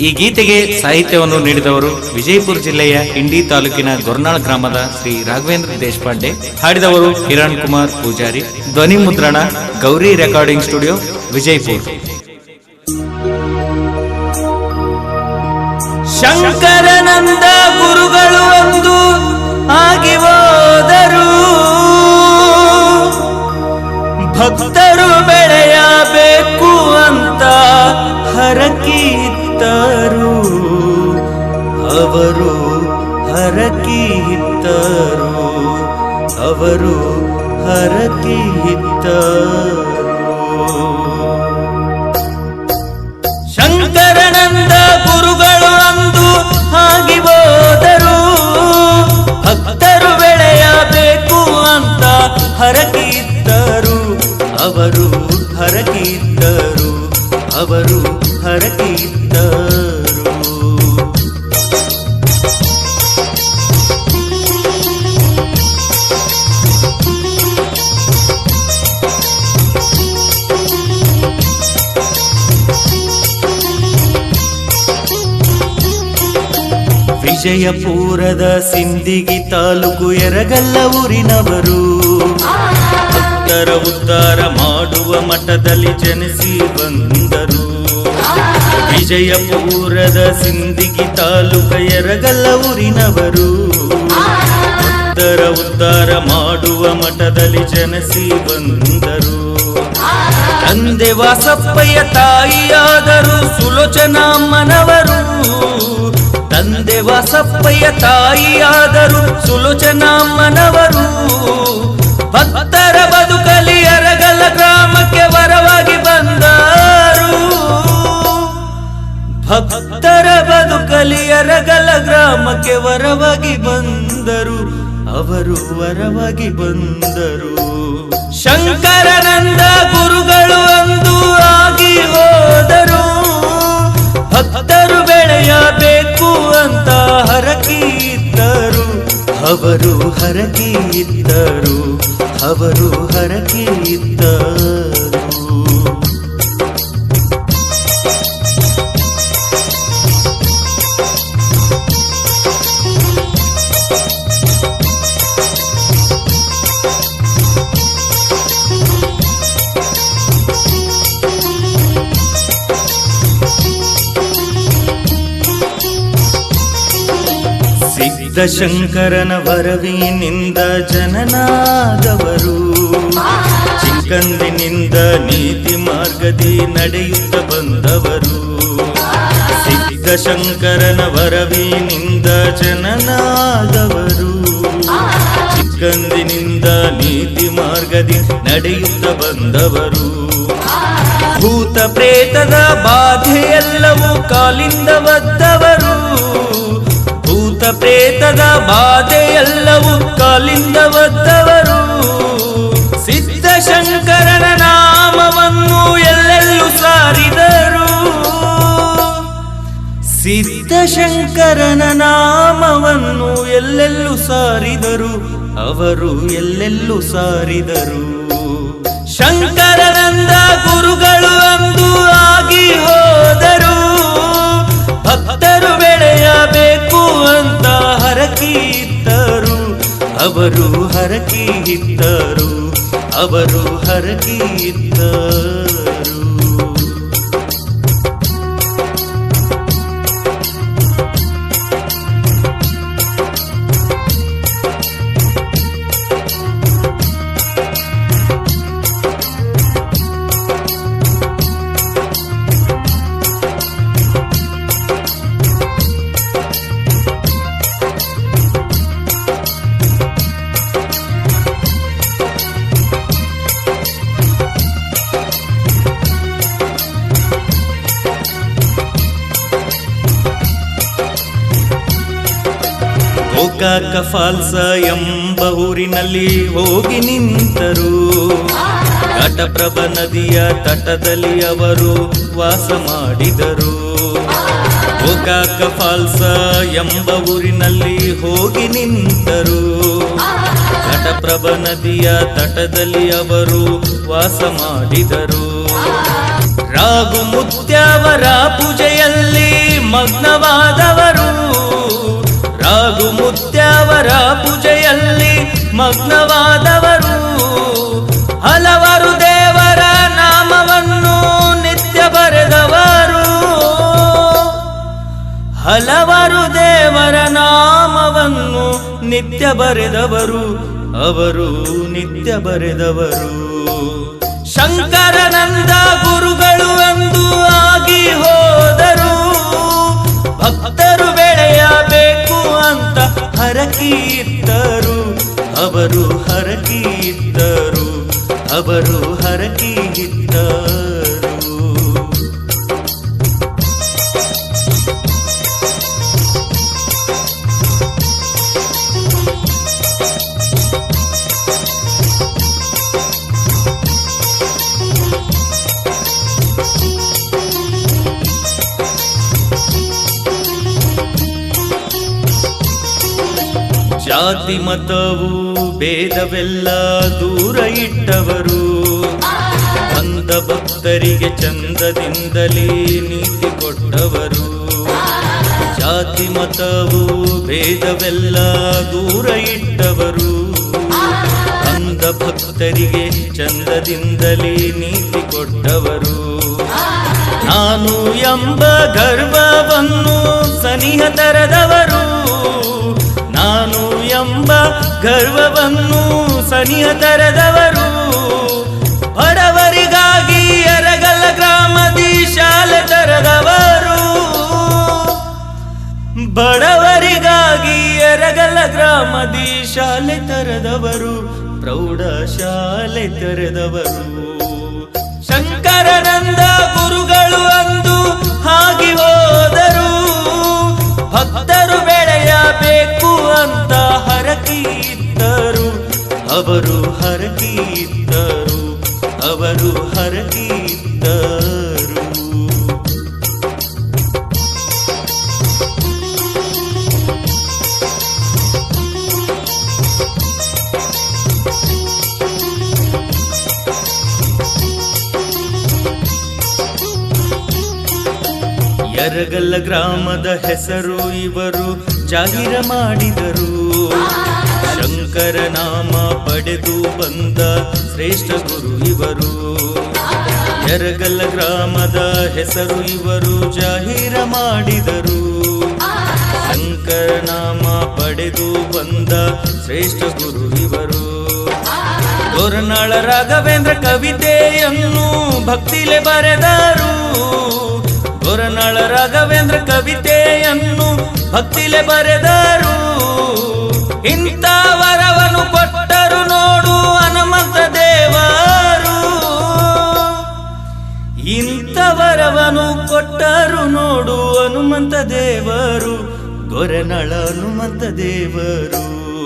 ಈ ಗೀತೆಗೆ ಸಾಹಿತ್ಯವನ್ನು ನೀಡಿದವರು ವಿಜಯಪುರ ಜಿಲ್ಲೆಯ ಇಂಡಿ ತಾಲೂಕಿನ ಗೊರ್ನಾಳ್ ಗ್ರಾಮದ ಶ್ರೀ ರಾಘವೇಂದ್ರ ದೇಶಪಾಂಡೆ. ಹಾಡಿದವರು ಕಿರಣ್ ಕುಮಾರ್ ಪೂಜಾರಿ. ಧ್ವನಿ ಮುದ್ರಣ ಗೌರಿ ರೆಕಾರ್ಡಿಂಗ್ ಸ್ಟುಡಿಯೋ ವಿಜಯಪುರ. ಶಂಕರನಂದ ಗುರುಗಳು ಒಂದು ಆಗಿ ಅವರು ಹರಕಿತ್ತರು ಅವರು ಹರಕಿತ್ತರು ಶಂಕರನಂದ ವಿಜಯಪುರದ ಸಿಂದಿಗಿ ತಾಲೂಕು ಎರಗಲ್ಲ ಊರಿನವರು ಭಕ್ತರ ಉದ್ಧಾರ ಮಾಡುವ ಮಠದಲ್ಲಿ ಜನಿಸಿ ಬಂದರು ವಿಜಯಪುರದ ಸಿಂದಿಗಿ ತಾಲೂಕ ಎರಗಲ್ಲ ಊರಿನವರು ಭಕ್ತರ ಉದ್ಧಾರ ಮಾಡುವ ಮಠದಲ್ಲಿ ಜನಿಸಿ ಬಂದರು ತಂದೆ ವಾಸಪ್ಪಯ್ಯ ತಾಯಿಯಾದರು ಸುಲೋಚನಮ್ಮನವರು ತಂದೆ ವಾಸಪ್ಪಯ್ಯ ತಾಯಿಯಾದರು ಸುಲೋಚನಾಮ್ಮನವರು ಭಕ್ತರ ಬದುಕಲಿ ಅರಗಲ ಗ್ರಾಮಕ್ಕೆ ವರವಾಗಿ ಬಂದರು. ಭಕ್ತರ ಬದುಕಲಿ ಅರಗಲ ಗ್ರಾಮಕ್ಕೆ ವರವಾಗಿ ಬಂದರು. ಅವರು ವರವಾಗಿ ಬಂದರು. ಶಂಕರನಂದ ಗುರುಗಳು ಅಂದು ಆಗಿ ಹೋದರು. ಭಕ್ತರು ಬೆಳೆಯಬೇಕು ಅಂತ ಹರಕಿದ್ದರು ಅವರು ಹರಕಿದ್ದರು ಅವರು ಹರಕಿದ್ದರು ಸಿದ್ಧಶಂಕರನ ವರವಿನಿಂದ ಜನನಾದವರು. ಚಿಕ್ಕಂದಿನಿಂದ ನೀತಿ ಮಾರ್ಗದಿ ನಡೆಯುತ್ತ ಬಂದವರು. ಸಿದ್ಧಶಂಕರನ ವರವಿನಿಂದ ಜನನಾದವರು. ಚಿಕ್ಕಂದಿನಿಂದ ನೀತಿ ಮಾರ್ಗದಿ ನಡೆಯುತ್ತ ಬಂದವರು. ಭೂತ ಪ್ರೇತದ ಬಾಧೆಯೆಲ್ಲವೂ ಕಾಲಿಂದ ಒದ್ದವರು. ಪ್ರೇತದ ಬಾಧೆಯೆಲ್ಲವೂ ಕಾಲಿಂದ ಒದ್ದವರು ಸಿದ್ಧಶಂಕರನ ನಾಮವನ್ನು ಎಲ್ಲೆಲ್ಲೂ ಸಾರಿದರು. ಸಿದ್ಧಶಂಕರನ ನಾಮವನ್ನು ಎಲ್ಲೆಲ್ಲೂ ಸಾರಿದರು. ಅವರು ಎಲ್ಲೆಲ್ಲೂ ಸಾರಿದರು. ಶಂಕರನಂದ ಅವರು ಹರಕಿದ್ದರು ಅವರು ಹರಕಿದ್ದರು ಗೋಕಾಕ ಫಾಲ್ಸ ಎಂಬ ಊರಿನಲ್ಲಿ ಹೋಗಿ ನಿಂತರು. ಘಟಪ್ರಭ ನದಿಯ ತಟದಲ್ಲಿ ಅವರು ವಾಸ ಮಾಡಿದರು. ಗೋಕಾಕ ಫಾಲ್ಸ ಎಂಬ ಊರಿನಲ್ಲಿ ಹೋಗಿ ನಿಂತರು. ಘಟಪ್ರಭ ನದಿಯ ತಟದಲ್ಲಿ ಅವರು ವಾಸ ಮಾಡಿದರು. ರಾಘು ಮುತ್ಯವರ ಪೂಜೆಯಲ್ಲಿ ಮಗ್ನವಾದವರು ಮುತ್ಯವರ ಪೂಜೆಯಲ್ಲಿ ಮಗ್ನವಾದವರು, ಹಲವರು ದೇವರ ನಾಮವನ್ನು ನಿತ್ಯ ಬರೆದವರು. ಹಲವರು ದೇವರ ನಾಮವನ್ನು ನಿತ್ಯ ಬರೆದವರು, ಅವರು ನಿತ್ಯ ಬರೆದವರು. ಶಂಕರನಂದ ಗುರುಗಳು ಜಾತಿ ಮತವು ಭೇದವೆಲ್ಲ ದೂರ ಇಟ್ಟವರು. ಬಂದ ಭಕ್ತರಿಗೆ ಚಂದದಿಂದಲೇ ನೀತಿ ಕೊಟ್ಟವರು. ಜಾತಿ ಮತವು ಭೇದವೆಲ್ಲ ದೂರ ಇಟ್ಟವರು. ಬಂದ ಭಕ್ತರಿಗೆ ಚಂದದಿಂದಲೇ ನೀತಿ ಕೊಟ್ಟವರು. ನಾನು ಎಂಬ ಗರ್ವವನ್ನು ಸನಿಹ ತರದವರು ಗರ್ವವನ್ನು ಸನಿಯ ತರದವರು. ಬಡವರಿಗಾಗಿ ಎರಗಲ ಗ್ರಾಮದಿ ಶಾಲೆ ತರದವರು. ಬಡವರಿಗಾಗಿ ಎರಗಲ ಗ್ರಾಮದಿ ಶಾಲೆ ತರದವರು. ಪ್ರೌಢ ಶಾಲೆ ತೆರೆದವರು. ಶಂಕರನಂದ ಗುರುಗಳು ಅಂದು ಹಾಗೆ ಅವರು ಹರಕಿದ್ದರು ಅವರು ಹರಕಿದ್ದರು ಯರಗಲ್ಲ ಗ್ರಾಮದ ಹೆಸರು ಇವರು ಜಾಹೀರ ಮಾಡಿದರು. ಶಂಕರ ನಾಮ ಪಡೆದು ಬಂದ ಶ್ರೇಷ್ಠ ಗುರು ಇವರು. ಯರಗಲ್ಲ ಗ್ರಾಮದ ಹೆಸರು ಇವರು ಜಾಹೀರ ಮಾಡಿದರು. ಶಂಕರ ನಾಮ ಪಡೆದು ಬಂದ ಶ್ರೇಷ್ಠ ಗುರು ಇವರು. ತೋರನಾಳ ರಾಘವೇಂದ್ರ ಕವಿತೆಯನ್ನು ಭಕ್ತಿಲೆ ಬರೆದರು. ಗೊರನಾಳ ರಾಘವೇಂದ್ರ ಕವಿತೆಯನ್ನು ಭಕ್ತಿಲೆ ಬರೆದರು. ಇಂಥ ಕೊಟ್ಟರು ನೋಡು ಹನುಮಂತ ದೇವರು ಗೊರೆನಳ ಹನುಮಂತ ದೇವರು.